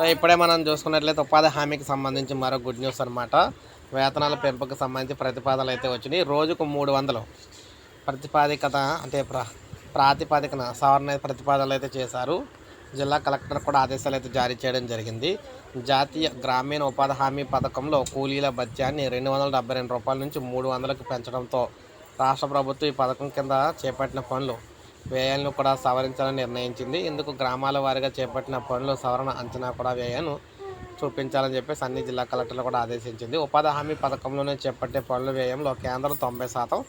So ఇప్పుడే మనం చూసుకున్నట్లయితే ఉపాధి హామీకి సంబంధించి మరో గుడ్ న్యూస్ అనమాట వేతనాల పెంపుకు సంబంధించి ప్రతిపాదనలు అయితే వచ్చినాయి. రోజుకు మూడు వందలు ప్రతిపాదికత అంటే ప్ర ప్రాతిపాదికన సవరణ ప్రతిపాదనలు అయితే చేశారు. జిల్లా కలెక్టర్ కూడా ఆదేశాలు అయితే జారీ చేయడం జరిగింది. జాతీయ గ్రామీణ ఉపాధి హామీ పథకంలో కూలీల భత్యాన్ని రెండు వందల డెబ్బై రెండు రూపాయల నుంచి మూడు వందలకు పెంచడంతో రాష్ట్ర ప్రభుత్వం ఈ పథకం కింద చేపట్టిన పనులు వ్యయాలను కూడా సవరించాలని నిర్ణయించింది. ఇందుకు గ్రామాల వారీగా చేపట్టిన పనులు సవరణ అంచనా కూడా వ్యయాన్ని చూపించాలని చెప్పేసి అన్ని జిల్లా కలెక్టర్లు కూడా ఆదేశించింది. ఉపాధి హామీ పథకంలోనే చేపట్టే పనుల వ్యయంలో కేంద్రం తొంభై శాతం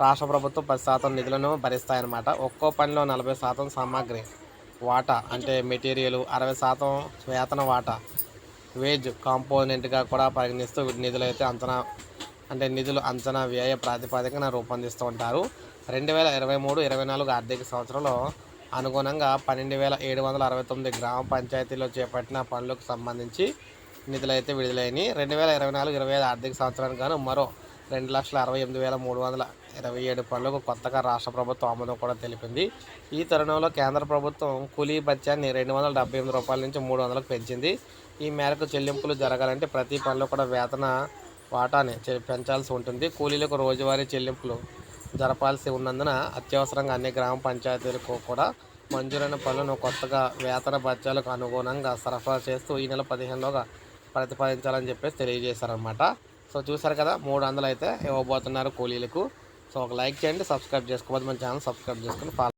రాష్ట్ర ప్రభుత్వం పది శాతం నిధులను భరిస్తాయన్నమాట. ఒక్కో పనిలో నలభై శాతం సామాగ్రి వాటా అంటే మెటీరియల్ అరవై శాతం వేతన వాటా వేజ్ కాంపోనెంట్గా కూడా పరిగణిస్తూ నిధులైతే అంచనా అంటే నిధులు అంచనా వ్యయ ప్రాతిపదికన రూపొందిస్తూ ఉంటారు. రెండు వేల ఇరవై మూడు ఇరవై నాలుగు ఆర్థిక సంవత్సరంలో అనుగుణంగా పన్నెండు వేల ఏడు వందల అరవై తొమ్మిది గ్రామ పంచాయతీలో చేపట్టిన పనులకు సంబంధించి నిధులు అయితే విడుదలైనవి రెండు వేల ఇరవై నాలుగు ఇరవై ఐదు ఆర్థిక సంవత్సరానికి గాను మరో రెండు లక్షల అరవై ఎనిమిది వేల మూడు వందల ఇరవై ఏడు పనులకు కొత్తగా రాష్ట్ర ప్రభుత్వం ఆమోదం కూడా తెలిపింది. ఈ తరుణంలో కేంద్ర ప్రభుత్వం కూలీ బత్యాన్ని రెండు వందల డెబ్బై ఎనిమిది రూపాయల నుంచి మూడు వందలకు పెంచింది. ఈ మేరకు చెల్లింపులు జరగాలంటే ప్రతి పనిలో కూడా వేతన వాటాని పెంచాల్సి ఉంటుంది. కూలీలకు రోజువారీ చెల్లింపులు జరపాల్సి ఉన్నందున అత్యవసరంగా అన్ని గ్రామ పంచాయతీలకు కూడా మంజూరైన పనులను కొత్తగా వేతన బత్యాలకు అనుగుణంగా సరఫరా చేస్తూ ఈ నెల పదిహేనులోగా ప్రతిపాదించాలని చెప్పేసి తెలియజేశారనమాట సో చూసారు కదా మూడు వందలు అయితే ఇవ్వబోతున్నారు కూలీలకు. సో ఒక లైక్ చేయండి సబ్స్క్రైబ్ చేసుకోవద్దు మన ఛానల్ సబ్స్క్రైబ్ చేసుకుని ఫాలో